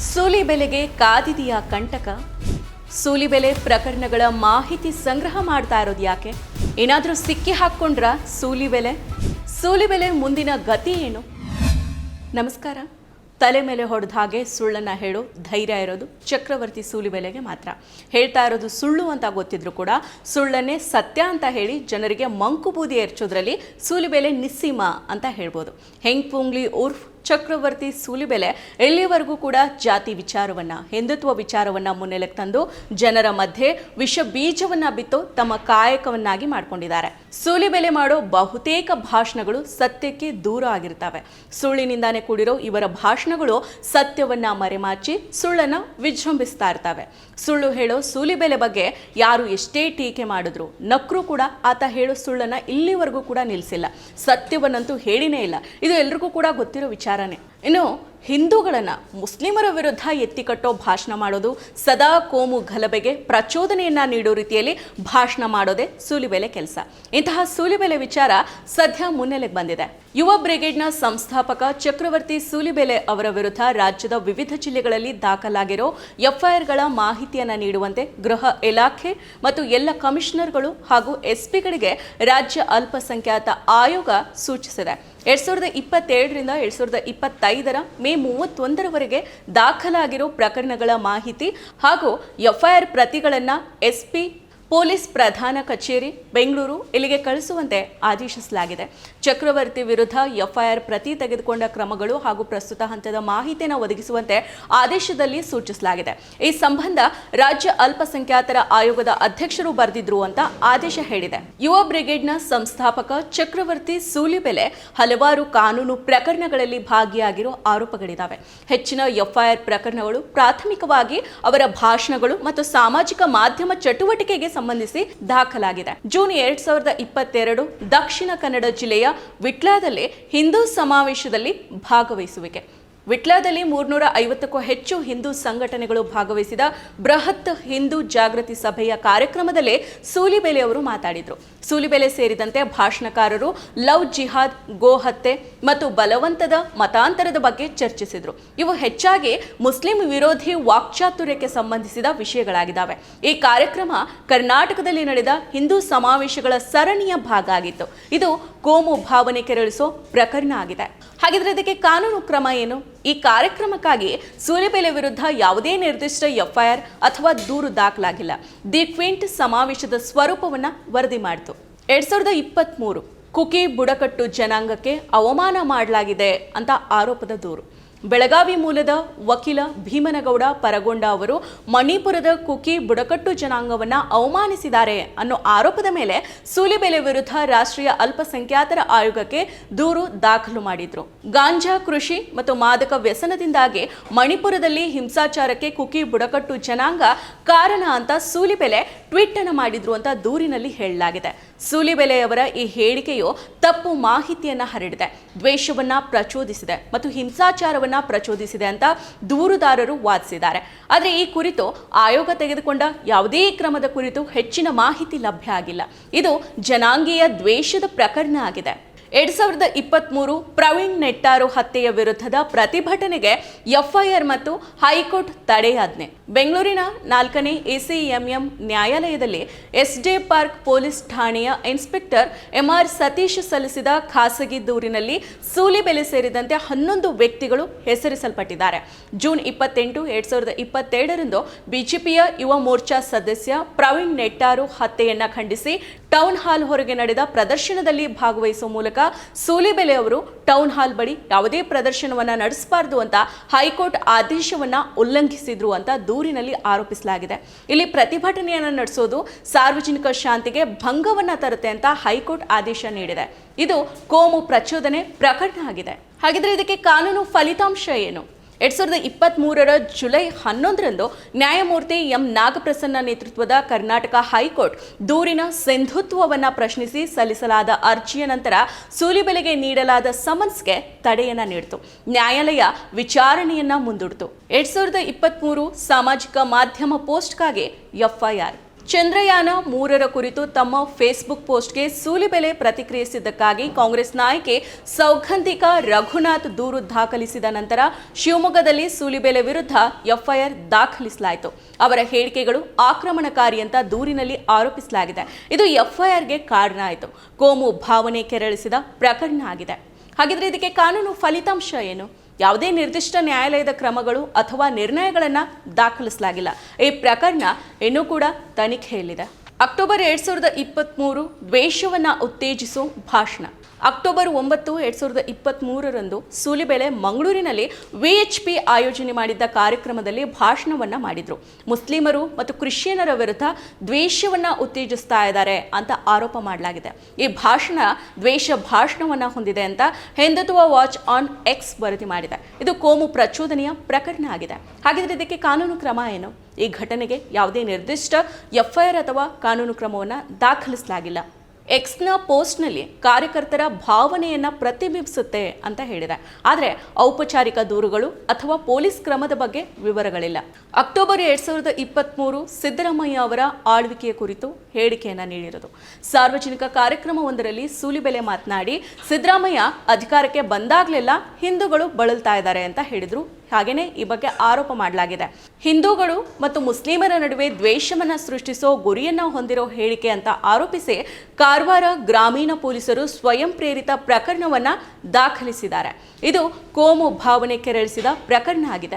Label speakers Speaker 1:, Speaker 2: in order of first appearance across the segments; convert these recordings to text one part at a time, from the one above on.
Speaker 1: ಸೂಲಿಬೆಲೆಗೆ ಕಾದಿದೆಯಾ ಕಂಟಕ. ಸೂಲಿಬೆಲೆ ಪ್ರಕರಣಗಳ ಮಾಹಿತಿ ಸಂಗ್ರಹ ಮಾಡ್ತಾ ಇರೋದು ಯಾಕೆ? ಏನಾದರೂ ಸಿಕ್ಕಿ ಹಾಕ್ಕೊಂಡ್ರ ಸೂಲಿಬೆಲೆ? ಸೂಲಿಬೆಲೆ ಮುಂದಿನ ಗತಿ ಏನು? ನಮಸ್ಕಾರ. ತಲೆ ಮೇಲೆ ಹೊಡೆದ ಹಾಗೆ ಸುಳ್ಳನ್ನು ಹೇಳೋ ಧೈರ್ಯ ಇರೋದು ಚಕ್ರವರ್ತಿ ಸೂಲಿಬೆಲೆಗೆ ಮಾತ್ರ. ಹೇಳ್ತಾ ಇರೋದು ಸುಳ್ಳು ಅಂತ ಗೊತ್ತಿದ್ರು ಕೂಡ ಸುಳ್ಳನ್ನೇ ಸತ್ಯ ಅಂತ ಹೇಳಿ ಜನರಿಗೆ ಮಂಕು ಬೂದಿ ಎರಚೋದ್ರಲ್ಲಿ ಸೂಲಿಬೆಲೆ ನಿಸ್ಸೀಮ ಅಂತ ಹೇಳ್ಬೋದು. ಹೆಂಗ್ ಪುಂಗ್ಲಿ ಉರ್ಫ್ ಚಕ್ರವರ್ತಿ ಸೂಲಿಬೆಲೆ ಎಲ್ಲಿವರೆಗೂ ಕೂಡ ಜಾತಿ ವಿಚಾರವನ್ನ, ಹಿಂದುತ್ವ ವಿಚಾರವನ್ನ ಮುನ್ನೆಲೆಗೆ ತಂದು ಜನರ ಮಧ್ಯೆ ವಿಷ ಬೀಜವನ್ನ ಬಿತ್ತು ತಮ್ಮ ಕಾಯಕವನ್ನಾಗಿ ಮಾಡಿಕೊಂಡಿದ್ದಾರೆ. ಸೂಲಿಬೆಲೆ ಮಾಡೋ ಬಹುತೇಕ ಭಾಷಣಗಳು ಸತ್ಯಕ್ಕೆ ದೂರ ಆಗಿರ್ತವೆ. ಸುಳ್ಳಿನಿಂದಾನೆ ಕೂಡಿರೋ ಇವರ ಭಾಷಣಗಳು ಸತ್ಯವನ್ನ ಮರೆಮಾಚಿ ಸುಳ್ಳನ್ನ ವಿಜೃಂಭಿಸ್ತಾ ಇರ್ತವೆ. ಸುಳ್ಳು ಹೇಳೋ ಸೂಲಿಬೆಲೆ ಬಗ್ಗೆ ಯಾರು ಎಷ್ಟೇ ಟೀಕೆ ಮಾಡಿದ್ರು ನಕ್ರು ಕೂಡ ಆತ ಹೇಳೋ ಸುಳ್ಳನ್ನ ಇಲ್ಲಿವರೆಗೂ ಕೂಡ ನಿಲ್ಲಿಸಿಲ್ಲ ಸತ್ಯವನ್ನಂತೂ ಹೇಳಿನೇ ಇಲ್ಲ. ಇದು ಎಲ್ರಿಗೂ ಕೂಡ ಗೊತ್ತಿರೋ Charanel. ಇನ್ನು ಹಿಂದೂಗಳನ್ನು ಮುಸ್ಲಿಮರ ವಿರುದ್ಧ ಎತ್ತಿಕಟ್ಟೋ ಭಾಷಣ ಮಾಡೋದು ಸದಾ ಕೋಮು ಗಲಭೆಗೆ ಪ್ರಚೋದನೆಯನ್ನು ನೀಡೋ ರೀತಿಯಲ್ಲಿ ಭಾಷಣ ಮಾಡೋದೇ ಸೂಲಿಬೆಲೆ ಕೆಲಸ. ಇಂತಹ ಸೂಲಿಬೆಲೆ ವಿಚಾರ ಸದ್ಯ ಮುನ್ನೆಲೆಗೆ ಬಂದಿದೆ. ಯುವ ಬ್ರಿಗೇಡ್ನ ಸಂಸ್ಥಾಪಕ ಚಕ್ರವರ್ತಿ ಸೂಲಿಬೆಲೆ ಅವರ ವಿರುದ್ಧ ರಾಜ್ಯದ ವಿವಿಧ ಜಿಲ್ಲೆಗಳಲ್ಲಿ ದಾಖಲಾಗಿರೋ ಎಫ್ಐಆರ್ಗಳ ಮಾಹಿತಿಯನ್ನು ನೀಡುವಂತೆ ಗೃಹ ಇಲಾಖೆ ಮತ್ತು ಎಲ್ಲ ಕಮಿಷನರ್ಗಳು ಹಾಗೂ ಎಸ್ಪಿಗಳಿಗೆ ರಾಜ್ಯ ಅಲ್ಪಸಂಖ್ಯಾತ ಆಯೋಗ ಸೂಚಿಸಿದೆ. ಎರಡ್ ಸಾವಿರದ ಇಪ್ಪತ್ತೇಳರಿಂದ ಎರಡ್ ಸಾವಿರದ ಇಪ್ಪತ್ತೈದರ ಮೇ ಮೂವತ್ತೊಂದರವರೆಗೆ ದಾಖಲಾಗಿರೋ ಪ್ರಕರಣಗಳ ಮಾಹಿತಿ ಹಾಗೂ ಎಫ್ಐಆರ್ ಪ್ರತಿಗಳನ್ನು ಎಸ್ಪಿ ಪೊಲೀಸ್ ಪ್ರಧಾನ ಕಚೇರಿ, ಬೆಂಗಳೂರು. ಇಲ್ಲಿಗೆ ಕಳಿಸುವಂತೆ ಆದೇಶಿಸಲಾಗಿದೆ. ಚಕ್ರವರ್ತಿ ವಿರುದ್ಧ ಎಫ್ಐಆರ್ ಪ್ರತಿ ತೆಗೆದುಕೊಂಡ ಕ್ರಮಗಳು ಹಾಗೂ ಪ್ರಸ್ತುತ ಹಂತದ ಮಾಹಿತಿಯನ್ನು ಒದಗಿಸುವಂತೆ ಆದೇಶದಲ್ಲಿ ಸೂಚಿಸಲಾಗಿದೆ. ಈ ಸಂಬಂಧ ರಾಜ್ಯ ಅಲ್ಪಸಂಖ್ಯಾತರ ಆಯೋಗದ ಅಧ್ಯಕ್ಷರು ಬರೆದಿದ್ರು ಅಂತ ಆದೇಶ ಹೇಳಿದೆ. ಯುವ ಬ್ರಿಗೇಡ್ನ ಸಂಸ್ಥಾಪಕ ಚಕ್ರವರ್ತಿ ಸೂಲಿಬೆಲೆ ಹಲವಾರು ಕಾನೂನು ಪ್ರಕರಣಗಳಲ್ಲಿ ಭಾಗಿಯಾಗಿರೋ ಆರೋಪಗಳಿದ್ದಾವೆ ಹೆಚ್ಚಿನ ಎಫ್ಐಆರ್ ಪ್ರಕರಣಗಳು ಪ್ರಾಥಮಿಕವಾಗಿ ಅವರ ಭಾಷಣಗಳು ಮತ್ತು ಸಾಮಾಜಿಕ ಮಾಧ್ಯಮ ಚಟುವಟಿಕೆಗೆ ಸಂಬಂಧಿಸಿ ದಾಖಲಾಗಿದೆ. ಜೂನ್ ಎರಡ್ ಸಾವಿರದ ಇಪ್ಪತ್ತೆರಡು ದಕ್ಷಿಣ ಕನ್ನಡ ಜಿಲ್ಲೆಯ ವಿಟ್ಲಾದಲ್ಲಿ ಹಿಂದೂ ಸಮಾವೇಶದಲ್ಲಿ ಭಾಗವಹಿಸುವಿಕೆ. ವಿಟ್ಲಾದಲ್ಲಿ ಮೂರ್ನೂರ ಐವತ್ತಕ್ಕೂ ಹೆಚ್ಚು ಹಿಂದೂ ಸಂಘಟನೆಗಳು ಭಾಗವಹಿಸಿದ ಬೃಹತ್ ಹಿಂದೂ ಜಾಗೃತಿ ಸಭೆಯ ಕಾರ್ಯಕ್ರಮದಲ್ಲಿ ಸೂಲಿಬೆಲೆ ಅವರು ಮಾತಾಡಿದರು. ಸೂಲಿಬೆಲೆ ಸೇರಿದಂತೆ ಭಾಷಣಕಾರರು ಲವ್ ಜಿಹಾದ್ ಗೋಹತ್ಯೆ ಮತ್ತು ಬಲವಂತದ ಮತಾಂತರದ ಬಗ್ಗೆ ಚರ್ಚಿಸಿದರು. ಇವು ಹೆಚ್ಚಾಗಿ ಮುಸ್ಲಿಂ ವಿರೋಧಿ ವಾಕ್ಚಾತುರ್ಯಕ್ಕೆ ಸಂಬಂಧಿಸಿದ ವಿಷಯಗಳಾಗಿದ್ದಾವೆ. ಈ ಕಾರ್ಯಕ್ರಮ ಕರ್ನಾಟಕದಲ್ಲಿ ನಡೆದ ಹಿಂದೂ ಸಮಾವೇಶಗಳ ಸರಣಿಯ ಭಾಗ ಆಗಿತ್ತು. ಇದು ಕೋಮು ಭಾವನೆ ಕೆರಳಿಸೋ ಪ್ರಕರಣ ಆಗಿದೆ. ಹಾಗಿದ್ರೆ ಇದಕ್ಕೆ ಕಾನೂನು ಕ್ರಮ ಏನು? ಈ ಕಾರ್ಯಕ್ರಮಕ್ಕಾಗಿ ಸೂರ್ಯಬೆಲೆ ವಿರುದ್ಧ ಯಾವುದೇ ನಿರ್ದಿಷ್ಟ ಎಫ್ಐಆರ್ ಅಥವಾ ದೂರು ದಾಖಲಾಗಿಲ್ಲ. ದಿ ಕ್ವಿಂಟ್ ಸಮಾವೇಶದ ಸ್ವರೂಪವನ್ನ ವರದಿ ಮಾಡಿತು. ಎರಡ್ ಸಾವಿರದ ಇಪ್ಪತ್ತ್ಮೂರು ಕುಕಿ ಬುಡಕಟ್ಟು ಜನಾಂಗಕ್ಕೆ ಅವಮಾನ ಮಾಡಲಾಗಿದೆ ಅಂತ ಆರೋಪದ ದೂರು. ಬೆಳಗಾವಿ ಮೂಲದ ವಕೀಲ ಭೀಮನಗೌಡ ಪರಗೊಂಡ ಅವರು ಮಣಿಪುರದ ಕುಕಿ ಬುಡಕಟ್ಟು ಜನಾಂಗವನ್ನು ಅವಮಾನಿಸಿದ್ದಾರೆ ಅನ್ನೋ ಆರೋಪದ ಮೇಲೆ ಸೂಲಿಬೆಲೆ ವಿರುದ್ಧ ರಾಷ್ಟ್ರೀಯ ಅಲ್ಪಸಂಖ್ಯಾತರ ಆಯೋಗಕ್ಕೆ ದೂರು ದಾಖಲು ಮಾಡಿದ್ರು. ಗಾಂಜಾ ಕೃಷಿ ಮತ್ತು ಮಾದಕ ವ್ಯಸನದಿಂದಾಗಿ ಮಣಿಪುರದಲ್ಲಿ ಹಿಂಸಾಚಾರಕ್ಕೆ ಕುಕಿ ಬುಡಕಟ್ಟು ಜನಾಂಗ ಕಾರಣ ಅಂತ ಸೂಲಿಬೆಲೆ ಟ್ವೀಟ್ ಅನ್ನು ಮಾಡಿದ್ರು ಅಂತ ದೂರಿನಲ್ಲಿ ಹೇಳಲಾಗಿದೆ. ಸೂಲಿಬೆಲೆಯವರ ಈ ಹೇಳಿಕೆಯು ತಪ್ಪು ಮಾಹಿತಿಯನ್ನು ಹರಡಿದೆ. ದ್ವೇಷವನ್ನು ಪ್ರಚೋದಿಸಿದೆ ಮತ್ತು ಹಿಂಸಾಚಾರವನ್ನ ಪ್ರಚೋದಿಸಿದೆ ಅಂತ ದೂರುದಾರರು ವಾದಿಸಿದ್ದಾರೆ. ಆದರೆ ಈ ಕುರಿತು ಆಯೋಗ ತೆಗೆದುಕೊಂಡ ಯಾವುದೇ ಕ್ರಮದ ಕುರಿತು ಹೆಚ್ಚಿನ ಮಾಹಿತಿ ಲಭ್ಯ ಆಗಿಲ್ಲ. ಇದು ಜನಾಂಗೀಯ ದ್ವೇಷದ ಪ್ರಕರಣ ಆಗಿದೆ. ಎರಡ್ ಸಾವಿರದ ಇಪ್ಪತ್ತ್ಮೂರು ಪ್ರವೀಣ್ ನೆಟ್ಟಾರು ಹತ್ಯೆಯ ವಿರುದ್ಧದ ಪ್ರತಿಭಟನೆಗೆ ಎಫ್ಐಆರ್ ಮತ್ತು ಹೈಕೋರ್ಟ್ ತಡೆಯಾಜ್ಞೆ ಬೆಂಗಳೂರಿನ ನಾಲ್ಕನೇ ಎಸಿಎಂಎಂ ನ್ಯಾಯಾಲಯದಲ್ಲಿ ಎಸ್ಜೆ ಪಾರ್ಕ್ ಪೊಲೀಸ್ ಠಾಣೆಯ ಇನ್ಸ್ಪೆಕ್ಟರ್ ಎಂಆರ್ ಸತೀಶ್ ಸಲ್ಲಿಸಿದ ಖಾಸಗಿ ದೂರಿನಲ್ಲಿ ಸೂಲಿಬೆಲೆ ಸೇರಿದಂತೆ ಹನ್ನೊಂದು ವ್ಯಕ್ತಿಗಳು ಹೆಸರಿಸಲ್ಪಟ್ಟಿದ್ದಾರೆ. ಜೂನ್ ಇಪ್ಪತ್ತೆಂಟು ಎರಡ್ ಸಾವಿರದ ಇಪ್ಪತ್ತೆರಡರಂದು ಬಿಜೆಪಿಯ ಯುವ ಮೋರ್ಚಾ ಸದಸ್ಯ ಪ್ರವೀಣ್ ನೆಟ್ಟಾರು ಹತ್ಯೆಯನ್ನು ಖಂಡಿಸಿ ಟೌನ್ ಹಾಲ್ ಹೊರಗೆ ನಡೆದ ಪ್ರದರ್ಶನದಲ್ಲಿ ಭಾಗವಹಿಸುವ ಮೂಲಕ ಸೂಲಿಬೆಲೆ ಅವರು ಟೌನ್ ಹಾಲ್ ಬಳಿ ಯಾವುದೇ ಪ್ರದರ್ಶನವನ್ನ ನಡೆಸಬಾರದು ಅಂತ ಹೈಕೋರ್ಟ್ ಆದೇಶವನ್ನ ಉಲ್ಲಂಘಿಸಿದ್ರು ಅಂತ ದೂರಿನಲ್ಲಿ ಆರೋಪಿಸಲಾಗಿದೆ. ಇಲ್ಲಿ ಪ್ರತಿಭಟನೆಯನ್ನ ನಡೆಸೋದು ಸಾರ್ವಜನಿಕ ಶಾಂತಿಗೆ ಭಂಗವನ್ನ ತರುತ್ತೆ ಅಂತ ಹೈಕೋರ್ಟ್ ಆದೇಶ ನೀಡಿದೆ. ಇದು ಕೋಮು ಪ್ರಚೋದನೆ ಪ್ರಕರಣ ಆಗಿದೆ. ಹಾಗಿದ್ರೆ ಇದಕ್ಕೆ ಕಾನೂನು ಫಲಿತಾಂಶ ಏನು? ಎರಡ್ ಸಾವಿರದ ಇಪ್ಪತ್ತ್ ಮೂರರ ಜುಲೈ ಹನ್ನೊಂದರಂದು ನ್ಯಾಯಮೂರ್ತಿ ಎಂ ನಾಗಪ್ರಸನ್ನ ನೇತೃತ್ವದ ಕರ್ನಾಟಕ ಹೈಕೋರ್ಟ್ ದೂರಿನ ಸಿಂಧುತ್ವವನ್ನು ಪ್ರಶ್ನಿಸಿ ಸಲ್ಲಿಸಲಾದ ಅರ್ಜಿಯ ನಂತರ ಸೂಲಿಬೆಲೆಗೆ ನೀಡಲಾದ ಸಮನ್ಸ್ಗೆ ತಡೆಯನ್ನ ನೀಡಿತು. ನ್ಯಾಯಾಲಯ ವಿಚಾರಣೆಯನ್ನ ಮುಂದೂಡಿತು. ಎರಡ್ ಸಾವಿರದ ಇಪ್ಪತ್ತ್ ಮೂರು ಸಾಮಾಜಿಕ ಮಾಧ್ಯಮ ಪೋಸ್ಟ್ಗಾಗಿ ಎಫ್ಐಆರ್. ಚಂದ್ರಯಾನ ಮೂರರ ಕುರಿತು ತಮ್ಮ ಫೇಸ್ಬುಕ್ ಪೋಸ್ಟ್ಗೆ ಸೂಲಿಬೆಲೆ ಪ್ರತಿಕ್ರಿಯಿಸಿದ್ದಕ್ಕಾಗಿ ಕಾಂಗ್ರೆಸ್ ನಾಯಕಿ ಸೌಗಂಧಿಕ ರಘುನಾಥ್ ದೂರು ದಾಖಲಿಸಿದ ನಂತರ ಶಿವಮೊಗ್ಗದಲ್ಲಿ ಸೂಲಿಬೆಲೆ ವಿರುದ್ಧ ಎಫ್ಐಆರ್ ದಾಖಲಿಸಲಾಯಿತು. ಅವರ ಹೇಳಿಕೆಗಳು ಆಕ್ರಮಣಕಾರಿ ಅಂತ ದೂರಿನಲ್ಲಿ ಆರೋಪಿಸಲಾಗಿದೆ. ಇದು ಎಫ್ಐಆರ್ಗೆ ಕಾರಣ ಆಯಿತು. ಕೋಮು ಭಾವನೆ ಕೆರಳಿಸಿದ ಪ್ರಕರಣ ಆಗಿದೆ. ಹಾಗಿದ್ರೆ ಇದಕ್ಕೆ ಕಾನೂನು ಫಲಿತಾಂಶ ಏನು? ಯಾವುದೇ ನಿರ್ದಿಷ್ಟ ನ್ಯಾಯಾಲಯದ ಕ್ರಮಗಳು ಅಥವಾ ನಿರ್ಣಯಗಳನ್ನು ದಾಖಲಿಸಲಾಗಿಲ್ಲ. ಈ ಪ್ರಕರಣ ಇನ್ನೂ ಕೂಡ ತನಿಖೆಯಲ್ಲಿದೆ. ಅಕ್ಟೋಬರ್ ಎರಡ್ ಸಾವಿರದ ಇಪ್ಪತ್ತ್ಮೂರು ದ್ವೇಷವನ್ನು ಉತ್ತೇಜಿಸೋ ಭಾಷಣ. ಅಕ್ಟೋಬರ್ ಒಂಬತ್ತು, ಎರಡ್ ಸಾವಿರದ ಇಪ್ಪತ್ತ್ಮೂರರಂದು ಸೂಲಿಬೆಲೆ ಮಂಗಳೂರಿನಲ್ಲಿ ವಿಎಚ್ಪಿ ಆಯೋಜನೆ ಮಾಡಿದ್ದ ಕಾರ್ಯಕ್ರಮದಲ್ಲಿ ಭಾಷಣವನ್ನ ಮಾಡಿದ್ರು. ಮುಸ್ಲಿಮರು ಮತ್ತು ಕ್ರಿಶ್ಚಿಯನರ ವಿರುದ್ಧ ದ್ವೇಷವನ್ನು ಉತ್ತೇಜಿಸ್ತಾ ಇದ್ದಾರೆ ಅಂತ ಆರೋಪ ಮಾಡಲಾಗಿದೆ. ಈ ಭಾಷಣ ದ್ವೇಷ ಭಾಷಣವನ್ನ ಹೊಂದಿದೆ ಅಂತ ಹಿಂದುತ್ವ ವಾಚ್ ಆನ್ ಎಕ್ಸ್ ವರದಿ ಮಾಡಿದೆ. ಇದು ಕೋಮು ಪ್ರಚೋದನೆಯ ಪ್ರಕರಣ ಆಗಿದೆ. ಹಾಗಿದ್ರೆ ಇದಕ್ಕೆ ಕಾನೂನು ಕ್ರಮ ಏನು? ಈ ಘಟನೆಗೆ ಯಾವುದೇ ನಿರ್ದಿಷ್ಟ ಎಫ್ಐಆರ್ ಅಥವಾ ಕಾನೂನು ಕ್ರಮವನ್ನು ದಾಖಲಿಸಲಾಗಿಲ್ಲ. ಎಕ್ಸ್ನ ಪೋಸ್ಟ್ನಲ್ಲಿ ಕಾರ್ಯಕರ್ತರ ಭಾವನೆಯನ್ನ ಪ್ರತಿಬಿಂಬಿಸುತ್ತೆ ಅಂತ ಹೇಳಿದೆ. ಆದರೆ ಔಪಚಾರಿಕ ದೂರುಗಳು ಅಥವಾ ಪೊಲೀಸ್ ಕ್ರಮದ ಬಗ್ಗೆ ವಿವರಗಳಿಲ್ಲ. ಅಕ್ಟೋಬರ್ ಎರಡ್ ಸಾವಿರದ ಇಪ್ಪತ್ತ್ಮೂರು ಸಿದ್ದರಾಮಯ್ಯ ಅವರ ಆಳ್ವಿಕೆಯ ಕುರಿತು ಹೇಳಿಕೆಯನ್ನು ನೀಡಿರೋದು ಸಾರ್ವಜನಿಕ ಕಾರ್ಯಕ್ರಮವೊಂದರಲ್ಲಿ ಸೂಲಿಬೆಲೆ ಮಾತನಾಡಿ, ಸಿದ್ದರಾಮಯ್ಯ ಅಧಿಕಾರಕ್ಕೆ ಬಂದಾಗಲೆಲ್ಲ ಹಿಂದೂಗಳು ಬಳಲ್ತಾ ಇದ್ದಾರೆ ಅಂತ ಹೇಳಿದ್ರು ಹಾಗೇನೆ ಈ ಬಗ್ಗೆ ಆರೋಪ ಮಾಡಲಾಗಿದೆ. ಹಿಂದೂಗಳು ಮತ್ತು ಮುಸ್ಲಿಮರ ನಡುವೆ ದ್ವೇಷವನ್ನು ಸೃಷ್ಟಿಸೋ ಗುರಿಯನ್ನು ಹೊಂದಿರೋ ಹೇಳಿಕೆ ಅಂತ ಆರೋಪಿಸಿ ಕಾರವಾರ ಗ್ರಾಮೀಣ ಪೊಲೀಸರು ಸ್ವಯಂ ಪ್ರೇರಿತ ಪ್ರಕರಣವನ್ನು ದಾಖಲಿಸಿದ್ದಾರೆ. ಇದು ಕೋಮು ಭಾವನೆ ಕೆರಳಿಸಿದ ಪ್ರಕರಣ ಆಗಿದೆ.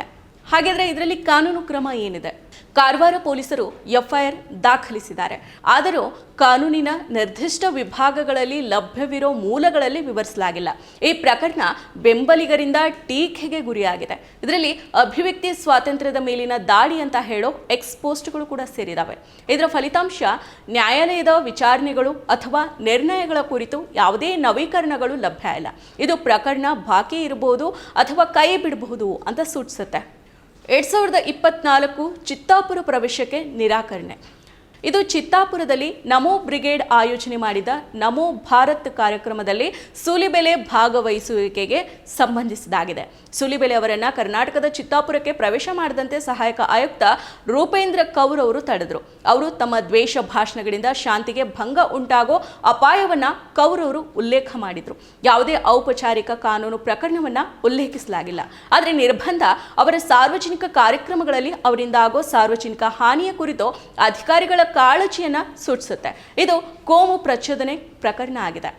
Speaker 1: ಹಾಗಾದರೆ ಇದರಲ್ಲಿ ಕಾನೂನು ಕ್ರಮ ಏನಿದೆ? ಕಾರವಾರ ಪೊಲೀಸರು ಎಫ್ಐಆರ್ ದಾಖಲಿಸಿದ್ದಾರೆ. ಆದರೂ ಕಾನೂನಿನ ನಿರ್ದಿಷ್ಟ ವಿಭಾಗಗಳಲ್ಲಿ ಲಭ್ಯವಿರೋ ಮೂಲಗಳಲ್ಲಿ ವಿವರಿಸಲಾಗಿಲ್ಲ. ಈ ಪ್ರಕರಣ ಬೆಂಬಲಿಗರಿಂದ ಟೀಕೆಗೆ ಗುರಿಯಾಗಿದೆ. ಇದರಲ್ಲಿ ಅಭಿವ್ಯಕ್ತಿ ಸ್ವಾತಂತ್ರ್ಯದ ಮೇಲಿನ ದಾಳಿ ಅಂತ ಹೇಳೋ ಎಕ್ಸ್ಪೋಸ್ಟ್ಗಳು ಕೂಡ ಸೇರಿದಾವೆ. ಇದರ ಫಲಿತಾಂಶ ನ್ಯಾಯಾಲಯದ ವಿಚಾರಣೆಗಳು ಅಥವಾ ನಿರ್ಣಯಗಳ ಕುರಿತು ಯಾವುದೇ ನವೀಕರಣಗಳು ಲಭ್ಯ ಇಲ್ಲ. ಇದು ಪ್ರಕರಣ ಬಾಕಿ ಇರಬಹುದು ಅಥವಾ ಕೈ ಬಿಡಬಹುದು ಅಂತ ಸೂಚಿಸುತ್ತೆ. ಎರಡ್ ಸಾವಿರದ ಇಪ್ಪತ್ನಾಲ್ಕು ಚಿತ್ತಾಪುರ ಪ್ರವೇಶಕ್ಕೆ ನಿರಾಕರಣೆ. ಇದು ಚಿತ್ತಾಪುರದಲ್ಲಿ ನಮೋ ಬ್ರಿಗೇಡ್ ಆಯೋಜನೆ ಮಾಡಿದ ನಮೋ ಭಾರತ್ ಕಾರ್ಯಕ್ರಮದಲ್ಲಿ ಸೂಲಿಬೆಲೆ ಭಾಗವಹಿಸುವಿಕೆಗೆ ಸಂಬಂಧಿಸಿದಾಗಿದೆ. ಸೂಲಿಬೆಲೆ ಅವರನ್ನು ಕರ್ನಾಟಕದ ಚಿತ್ತಾಪುರಕ್ಕೆ ಪ್ರವೇಶ ಮಾಡದಂತೆ ಸಹಾಯಕ ಆಯುಕ್ತ ರೂಪೇಂದ್ರ ಕೌರ್ ಅವರು ತಡೆದರು. ಅವರು ತಮ್ಮ ದ್ವೇಷ ಭಾಷಣಗಳಿಂದ ಶಾಂತಿಗೆ ಭಂಗ ಉಂಟಾಗೋ ಅಪಾಯವನ್ನು ಕೌರ್ ಅವರು ಉಲ್ಲೇಖ ಮಾಡಿದರು. ಯಾವುದೇ ಔಪಚಾರಿಕ ಕಾನೂನು ಪ್ರಕರಣವನ್ನು ಉಲ್ಲೇಖಿಸಲಾಗಿಲ್ಲ. ಆದರೆ ನಿರ್ಬಂಧ ಅವರ ಸಾರ್ವಜನಿಕ ಕಾರ್ಯಕ್ರಮಗಳಲ್ಲಿ ಅವರಿಂದ ಆಗೋ ಸಾರ್ವಜನಿಕ ಹಾನಿಯ ಕುರಿತು ಅಧಿಕಾರಿಗಳ ಕಾಳಜಿಯನ್ನ ಸೂಚಿಸುತ್ತೆ. ಇದು ಕೋಮು ಪ್ರಚೋದನೆ ಪ್ರಕರಣ ಆಗಿದೆ.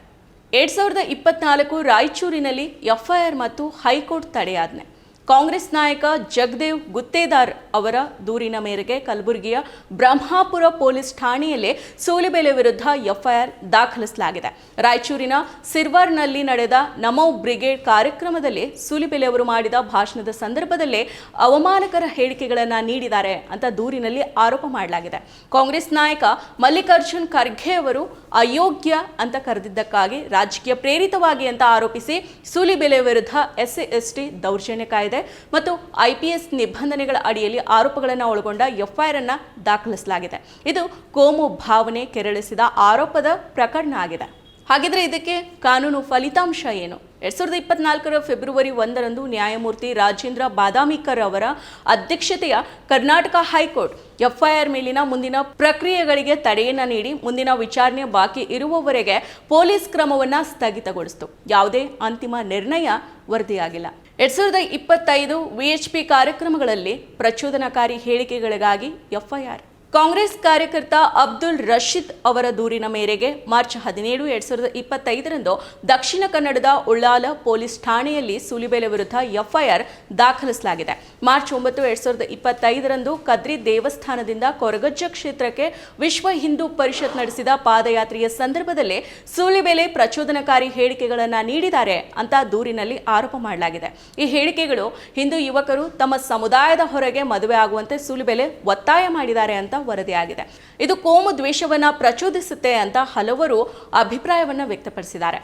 Speaker 1: ಎರಡು ಸಾವಿರದ ಇಪ್ಪತ್ನಾಲ್ಕು ರಾಯಚೂರಿನಲ್ಲಿ ಎಫ್ಐಆರ್ ಮತ್ತು ಹೈಕೋರ್ಟ್ ತಡೆಯಾಜ್ಞೆ. ಕಾಂಗ್ರೆಸ್ ನಾಯಕ ಜಗದೇವ್ ಗುತ್ತೇದಾರ್ ಅವರ ದೂರಿನ ಮೇರೆಗೆ ಕಲಬುರಗಿಯ ಬ್ರಹ್ಮಾಪುರ ಪೊಲೀಸ್ ಠಾಣೆಯಲ್ಲಿ ಸೂಲಿಬೆಲೆ ವಿರುದ್ಧ ಎಫ್ಐಆರ್ ದಾಖಲಿಸಲಾಗಿದೆ. ರಾಯಚೂರಿನ ಸಿರ್ವರ್ನಲ್ಲಿ ನಡೆದ ನಮೋ ಬ್ರಿಗೇಡ್ ಕಾರ್ಯಕ್ರಮದಲ್ಲಿ ಸೂಲಿಬೆಲೆ ಅವರು ಮಾಡಿದ ಭಾಷಣದ ಸಂದರ್ಭದಲ್ಲೇ ಅವಮಾನಕರ ಹೇಳಿಕೆಗಳನ್ನು ನೀಡಿದ್ದಾರೆ ಅಂತ ದೂರಿನಲ್ಲಿ ಆರೋಪ ಮಾಡಲಾಗಿದೆ. ಕಾಂಗ್ರೆಸ್ ನಾಯಕ ಮಲ್ಲಿಕಾರ್ಜುನ್ ಖರ್ಗೆ ಅವರು ಅಯೋಗ್ಯ ಅಂತ ಕರೆದಿದ್ದಕ್ಕಾಗಿ ರಾಜಕೀಯ ಪ್ರೇರಿತವಾಗಿ ಅಂತ ಆರೋಪಿಸಿ ಸೂಲಿಬೆಲೆ ವಿರುದ್ಧ ಎಸ್ಸಿ, ಎಸ್ಟಿ ದೌರ್ಜನ್ಯ ಕಾಯ್ದೆ ಮತ್ತು ಐಪಿಎಸ್ ನಿಬಂಧನೆಗಳ ಅಡಿಯಲ್ಲಿ ಆರೋಪಗಳನ್ನು ಒಳಗೊಂಡ ಎಫ್ಐಆರ್ ಅನ್ನ ದಾಖಲಿಸಲಾಗಿದೆ. ಇದು ಕೋಮು ಭಾವನೆ ಕೆರಳಿಸಿದ ಆರೋಪದ ಪ್ರಕರಣ ಆಗಿದೆ. ಹಾಗಿದ್ರೆ ಇದಕ್ಕೆ ಕಾನೂನು ಫಲಿತಾಂಶ ಏನು? ಎರಡ್ ಸಾವಿರದ ಇಪ್ಪತ್ನಾಲ್ಕರ ಫೆಬ್ರವರಿ ಒಂದರಂದು ನ್ಯಾಯಮೂರ್ತಿ ರಾಜೇಂದ್ರ ಬಾದಾಮಿಕರ್ ಅವರ ಅಧ್ಯಕ್ಷತೆಯ ಕರ್ನಾಟಕ ಹೈಕೋರ್ಟ್ ಎಫ್ಐಆರ್ ಮೇಲಿನ ಮುಂದಿನ ಪ್ರಕ್ರಿಯೆಗಳಿಗೆ ತಡೆಯನ್ನ ನೀಡಿ ಮುಂದಿನ ವಿಚಾರಣೆ ಬಾಕಿ ಇರುವವರೆಗೆ ಪೊಲೀಸ್ ಕ್ರಮವನ್ನ ಸ್ಥಗಿತಗೊಳಿಸಿತು. ಯಾವುದೇ ಅಂತಿಮ ನಿರ್ಣಯ ವರದಿಯಾಗಿಲ್ಲ. ಎರಡ್ ಸಾವಿರದ ಇಪ್ಪತ್ತೈದು ವಿಎಚ್ಪಿ ಕಾರ್ಯಕ್ರಮಗಳಲ್ಲಿ ಪ್ರಚೋದನಕಾರಿ ಹೇಳಿಕೆಗಳಿಗಾಗಿ ಎಫ್ಐಆರ್. ಕಾಂಗ್ರೆಸ್ ಕಾರ್ಯಕರ್ತ ಅಬ್ದುಲ್ ರಶೀದ್ ಅವರ ದೂರಿನ ಮೇರೆಗೆ ಮಾರ್ಚ್ ಹದಿನೇಳು, ಎರಡ್ ಸಾವಿರದ ಇಪ್ಪತ್ತೈದರಂದು ದಕ್ಷಿಣ ಕನ್ನಡದ ಉಳ್ಳಾಲ ಪೊಲೀಸ್ ಠಾಣೆಯಲ್ಲಿ ಸುಲಿಬೆಲೆ ವಿರುದ್ಧ ಎಫ್ಐಆರ್ ದಾಖಲಿಸಲಾಗಿದೆ. ಮಾರ್ಚ್ ಒಂಬತ್ತು ಎರಡ್ ಸಾವಿರದ ಇಪ್ಪತ್ತೈದರಂದು ಕದ್ರಿ ದೇವಸ್ಥಾನದಿಂದ ಕೊರಗಜ್ಜ ಕ್ಷೇತ್ರಕ್ಕೆ ವಿಶ್ವ ಹಿಂದೂ ಪರಿಷತ್ ನಡೆಸಿದ ಪಾದಯಾತ್ರೆಯ ಸಂದರ್ಭದಲ್ಲಿ ಸೂಲಿಬೆಲೆ ಪ್ರಚೋದನಕಾರಿ ಹೇಳಿಕೆಗಳನ್ನು ನೀಡಿದ್ದಾರೆ ಅಂತ ದೂರಿನಲ್ಲಿ ಆರೋಪ ಮಾಡಲಾಗಿದೆ. ಈ ಹೇಳಿಕೆಗಳು ಹಿಂದೂ ಯುವಕರು ತಮ್ಮ ಸಮುದಾಯದ ಹೊರಗೆ ಮದುವೆ ಆಗುವಂತೆ ಸೂಲಿಬೆಲೆ ಒತ್ತಾಯ ಮಾಡಿದ್ದಾರೆ ಅಂತ ವರದಿಯಾಗಿದೆ. ಇದು ಕೋಮು ದ್ವೇಷವನ್ನು ಪ್ರಚೋದಿಸುತ್ತೆ ಅಂತ ಹಲವರು ಅಭಿಪ್ರಾಯವನ್ನು ವ್ಯಕ್ತಪಡಿಸಿದ್ದಾರೆ.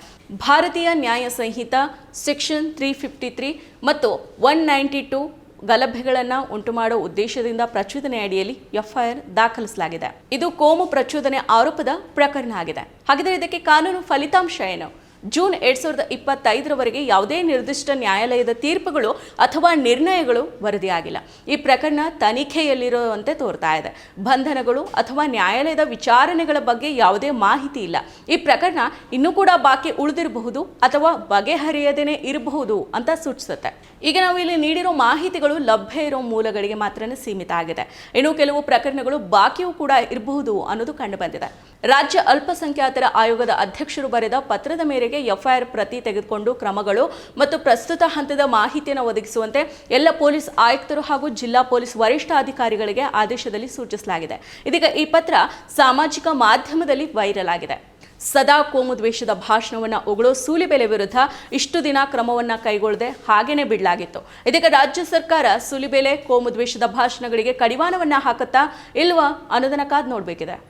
Speaker 1: Bharatiya Nyaya Sanhita, section three fifty three ಮತ್ತು ಒನ್ ನೈಂಟಿ ಟೂ ಗಲಭೆಗಳನ್ನು ಉಂಟು ಮಾಡೋ ಉದ್ದೇಶದಿಂದ ಪ್ರಚೋದನೆ ಅಡಿಯಲ್ಲಿ ಎಫ್ಐಆರ್ ದಾಖಲಿಸಲಾಗಿದೆ. ಇದು ಕೋಮು ಪ್ರಚೋದನೆ ಆರೋಪದ ಪ್ರಕರಣ ಆಗಿದೆ. ಹಾಗಿದ್ರೆ ಇದಕ್ಕೆ ಕಾನೂನು ಫಲಿತಾಂಶ ಏನು? ಜೂನ್ ಎರಡ್ ಸಾವಿರದ ಇಪ್ಪತ್ತೈದರವರೆಗೆ ಯಾವುದೇ ನಿರ್ದಿಷ್ಟ ನ್ಯಾಯಾಲಯದ ತೀರ್ಪುಗಳು ಅಥವಾ ನಿರ್ಣಯಗಳು ವರದಿಯಾಗಿಲ್ಲ. ಈ ಪ್ರಕರಣ ತನಿಖೆಯಲ್ಲಿರುವಂತೆ ತೋರ್ತಾ ಇದೆ. ಬಂಧನಗಳು ಅಥವಾ ನ್ಯಾಯಾಲಯದ ವಿಚಾರಣೆಗಳ ಬಗ್ಗೆ ಯಾವುದೇ ಮಾಹಿತಿ ಇಲ್ಲ. ಈ ಪ್ರಕರಣ ಇನ್ನೂ ಕೂಡ ಬಾಕಿ ಉಳಿದಿರಬಹುದು ಅಥವಾ ಬಗೆಹರಿಯದೇನೆ ಇರಬಹುದು ಅಂತ ಸೂಚಿಸುತ್ತೆ. ಈಗ ನಾವು ಇಲ್ಲಿ ನೀಡಿರೋ ಮಾಹಿತಿಗಳು ಲಭ್ಯ ಇರೋ ಮೂಲಗಳಿಗೆ ಮಾತ್ರನೇ ಸೀಮಿತ ಆಗಿದೆ. ಇನ್ನು ಕೆಲವು ಪ್ರಕರಣಗಳು ಬಾಕಿಯೂ ಕೂಡ ಇರಬಹುದು ಅನ್ನೋದು ಕಂಡುಬಂದಿದೆ ರಾಜ್ಯ ಅಲ್ಪಸಂಖ್ಯಾತರ ಆಯೋಗದ ಅಧ್ಯಕ್ಷರು ಬರೆದ ಪತ್ರದ ಮೇರೆಗೆ ಎಫ್ಐಆರ್ ಪ್ರತಿ ತೆಗೆದುಕೊಂಡು ಕ್ರಮಗಳು ಮತ್ತು ಪ್ರಸ್ತುತ ಹಂತದ ಮಾಹಿತಿಯನ್ನು ಒದಗಿಸುವಂತೆ ಎಲ್ಲ ಪೊಲೀಸ್ ಆಯುಕ್ತರು ಹಾಗೂ ಜಿಲ್ಲಾ ಪೊಲೀಸ್ ವರಿಷ್ಠಾಧಿಕಾರಿಗಳಿಗೆ ಆದೇಶದಲ್ಲಿ ಸೂಚಿಸಲಾಗಿದೆ. ಇದೀಗ ಈ ಪತ್ರ ಸಾಮಾಜಿಕ ಮಾಧ್ಯಮದಲ್ಲಿ ವೈರಲ್ ಆಗಿದೆ. ಸದಾ ಕೋಮು ದ್ವೇಷದ ಭಾಷಣವನ್ನ ಉಗುಳೋ ಸೂಲಿಬೆಲೆ ವಿರುದ್ಧ ಇಷ್ಟು ದಿನ ಕ್ರಮವನ್ನು ಕೈಗೊಳ್ಳದೆ ಹಾಗೇನೆ ಬಿಡಲಾಗಿತ್ತು. ಇದೀಗ ರಾಜ್ಯ ಸರ್ಕಾರ ಸೂಲಿಬೆಲೆ, ಕೋಮು ದ್ವೇಷದ ಭಾಷಣಗಳಿಗೆ ಕಡಿವಾಣವನ್ನು ಹಾಕುತ್ತಾ ಇಲ್ವಾ ಅನ್ನೋದನ್ನ ಕಾದ್ ನೋಡ್ಬೇಕಿದೆ.